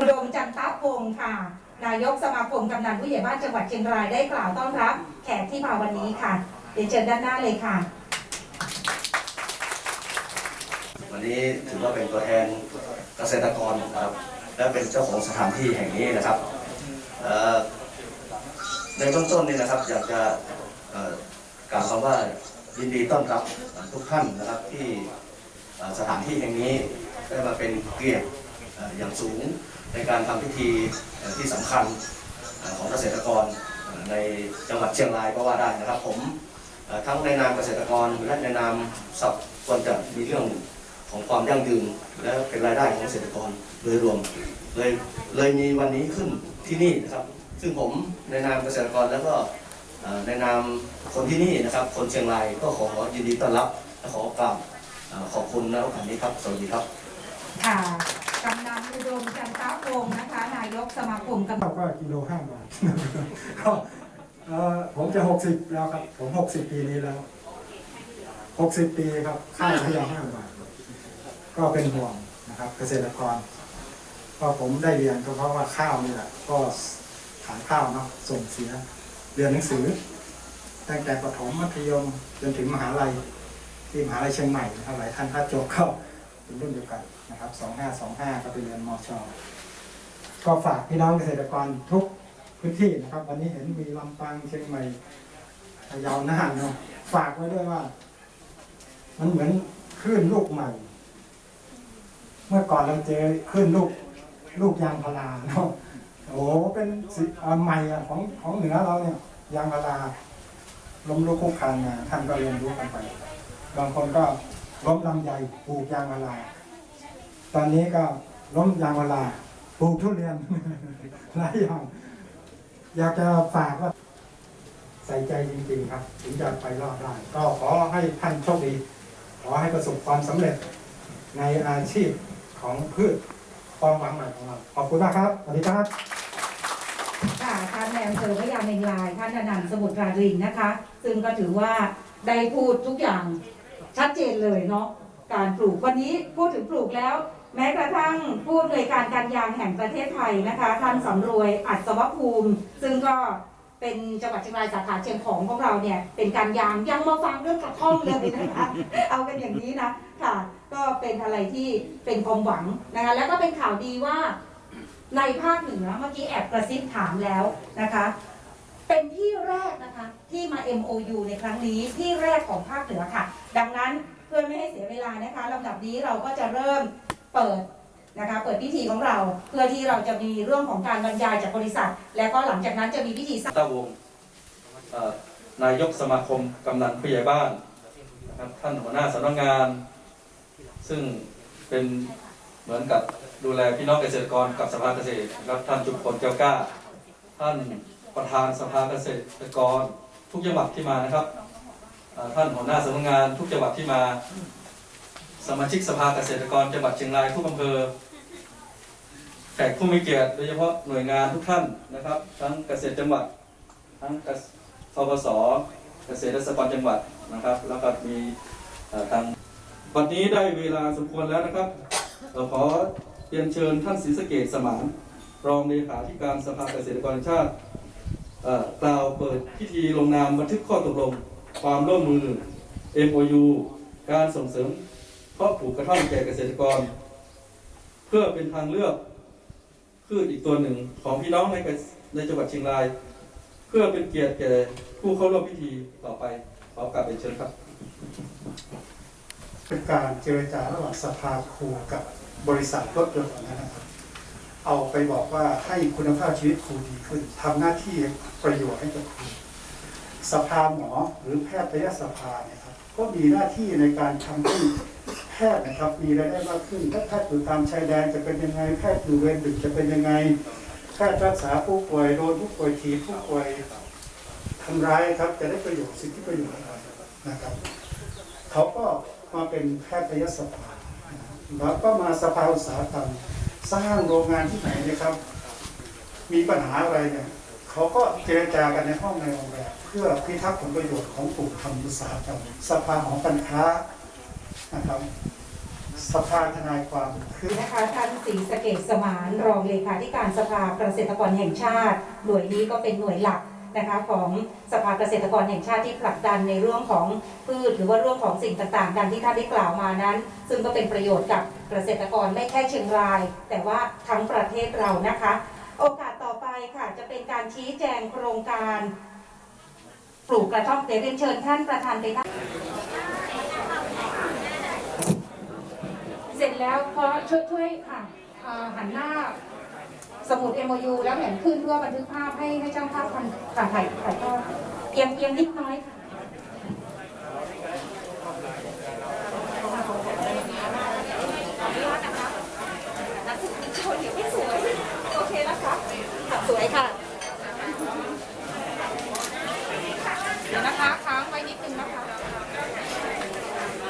อุดมจันทพงศ์ค่ะ นายกสมาคมกำนันผู้ใหญ่บ้านจังหวัดเชียงรายได้กล่าวต้อนรับ แขกที่มาวันนี้ค่ะเรียนเชิญด้านหน้าเลยค่ะ วันนี้ถือว่าเป็นตัวแทนเกษตรกรนะครับ และเป็นเจ้าของสถานที่แห่งนี้นะครับในเบื้องต้นนี่นะครับอยากจะกล่าวคำว่ายินดีต้อนรับทุกท่านนะครับที่สถานที่แห่งนี้ได้มาเป็นเกียรติอย่างสูง ในการทำพิธีที่สำคัญของเกษตรกรในจังหวัดเชียงรายก็ว่าได้นะครับ ผมทั้งในนามเกษตรกรและในนามสับควรจะมีเรื่องของความยั่งยืนและเป็นรายได้ของเกษตรกรโดยรวมเลยเลยมีวันนี้ขึ้นที่นี่นะครับ ซึ่งผมในนามเกษตรกรแล้วก็ในนามคนที่นี่นะครับ คนเชียงรายก็ขอยินดีต้อนรับและขอกราบขอบคุณในโอกาสนี้ครับ สวัสดีครับค่ะ กำนันอุดมจันทพงศ์นะคะ นายกสมาคมกำนันข้าวก็กิโลห้าบาท ก็เอ่อผมจะหกสิบแล้วครับ ผมหกสิบปีนี้แล้วหกสิบปีครับข้าวพยาห้าบาท ก็เป็นห่วงนะครับ เกษตรกรก็ผมได้เรียนก็เพราะว่าข้าวนี่แหละก็ขายข้าวเนาะส่งเสีย เรียนหนังสือ ตั้งแต่ประถมมัธยมจนถึงมหาลัย ที่มหาลัยเชียงใหม่นะครับหลายท่านถ้าจบก็ เป็นรุ่นเดียวกันนะครับสองห้าสองห้าก็ไปเรียนมชก็ฝากพี่น้องเกษตรกรทุกพื้นที่นะครับ วันนี้เห็นมีลำปางเชียงใหม่ยาวน่านเนาะฝากไว้ด้วยว่า มันเหมือนคลื่นลูกใหม่ เมื่อก่อนเราเจอคลื่นลูกลูกยางพาราเนาะโอ้โหเป็นสิใหม่อะของของเหนือเราเนี่ยยางพาราล้มลุกคลุกคลานมาท่านก็เรียนรู้กันไป บางคนก็ ล้มลำไยปลูกยางพารา ตอนนี้ก็ล้มยางพาราปลูกทุเรียนหลายอย่าง อยากจะฝากว่า ใส่ใจจริงๆครับ ถึงจะไปรอดได้ ก็ขอให้ท่านโชคดี ขอให้ประสบความสำเร็จในอาชีพของพืชความหวังใหม่ของเรา ขอบคุณมากครับ สวัสดีครับค่ะท่านในอำเภอพระยาเมงราย ท่านอนันต์สมุทรรารินนะคะ ซึ่งก็ถือว่าได้พูดทุกอย่าง เจนเลยเนาะการปลูกวันนี้พูดถึงปลูกแล้ว แม้กระทั่งผู้อำนวยการการยางแห่งประเทศไทยนะคะท่านสำรวยอัศวภูมิ ซึ่งก็เป็นจังหวัดเชียงรายสาขาเชียงของของเราเนี่ยเป็นการยางยังมาฟังเรื่องกระท่อมเลยนะคะเอากันอย่างนี้นะค่ะ ก็เป็นอะไรที่เป็นความหวังนะคะแล้วก็เป็นข่าวดีว่าในภาคเหนือเมื่อกี้แอบกระซิบถามแล้วนะคะ เป็นที่แรกนะคะที่มา MOU ในครั้งนี้ที่แรกของภาคเหนือค่ะ ดังนั้นเพื่อไม่ให้เสียเวลานะคะลำดับนี้เราก็จะเริ่มเปิดนะคะเปิดพิธีของเราเพื่อที่เราจะมีเรื่องของการบรรยายจากบริษัท แล้วก็หลังจากนั้นจะมีพิธีสร้างตาวงเอ่อนายกสมาคมกำนันผู้ใหญ่บ้านนะครับท่านหัวหน้าสำนักงาน ซึ่งเป็นเหมือนกับดูแลพี่น้องเกษตรกรกับสภาเกษตรนะครับท่านจุพลแก้วกล้า ท่าน ประธานสภาเกษตรกรทุกจังหวัดที่มานะครับท่านหัวหน้าสำนักงานทุกจังหวัดที่มา สมาชิกสภาเกษตรกรจังหวัดเชียงรายทุกอำเภอแขกผู้มีเกียรติโดยเฉพาะหน่วยงานทุกท่านนะครับ ทั้งเกษตรจังหวัด ทั้งทบสเกษตรและสกรจังหวัดนะครับ แล้วก็มีทางวันนี้ได้เวลาสมควรแล้วนะครับเอ่อขอเรียนเชิญท่านศรีสเกดสมานรองเลขาธิการสภาเกษตรกรชาติ กล่าวเปิดพิธีลงนามบันทึกข้อตกลง ความร่วมมือ MOU การส่งเสริมเพาะปลูกกระท่อมแก่เกษตรกร เพื่อเป็นทางเลือกพืชอีกตัวหนึ่งของพี่น้องในในจังหวัดเชียงราย เพื่อเป็นเกียรติแก่ผู้เข้าร่วมพิธีต่อไปขอกราบเป็นเชิญครับเป็นการเจรจาระหว่างสภาครูกับบริษัทรถยนต์นะครับ เอาไปบอกว่าให้คุณภาพชีวิตครูดีขึ้นทำหน้าที่ประโยชน์ให้กับครูสภาหมอหรือแพทยสภาเนี่ยครับก็มีหน้าที่ในการทำให้แพทย์นะครับ มีรายได้มากขึ้นถ้าแพทย์อยู่ตามชายแดนจะเป็นยังไง แพทย์อยู่เวรดึกจะเป็นยังไงแพทย์รักษาผู้ป่วยโดนผู้ป่วยถีบผู้ป่วยทำร้ายครับ จะได้ประโยชน์สิทธิประโยชน์อะไรนะครับเขาก็มาเป็นแพทยสภาแล้วก็มาสภาอุตสาหกรรม สร้างโรงงานที่ไหนนะครับ มีปัญหาอะไรเนี่ยเขาก็เจรจากันในห้องในโรงแรมเพื่อพิทักษ์ผลประโยชน์ของกลุ่มทำอุตสาหกรรมสภาของการค้านะครับสภาทนายความคือนะคะท่านศรีสะเกดสมานรองเลขาธิการสภาเกษตรกรแห่งชาติ หน่วยนี้ก็เป็นหน่วยหลัก นะคะของสภาเกษตรกรแห่งชาติที่ผลักดันในเรื่องของพืช หรือว่าเรื่องของสิ่งต่างๆ ดังที่ท่านได้กล่าวมานั้น ซึ่งก็เป็นประโยชน์กับเกษตรกรไม่แค่เชียงราย แต่ว่าทั้งประเทศเรานะคะ โอกาสต่อไปค่ะจะเป็นการชี้แจงโครงการปลูกกระท่อมเดี๋ยวเรียนเชิญท่านประธานไปนั่งเสร็จแล้วก็ช่วยช่วยค่ะหันหน้า สมุด MOU แล้วแหนขึ้นเพื่อบันทึกภาพให้ให้ช่างภาพทันถ่ายถ่ายทอดเอียงเอียงนิดน้อยค่ะ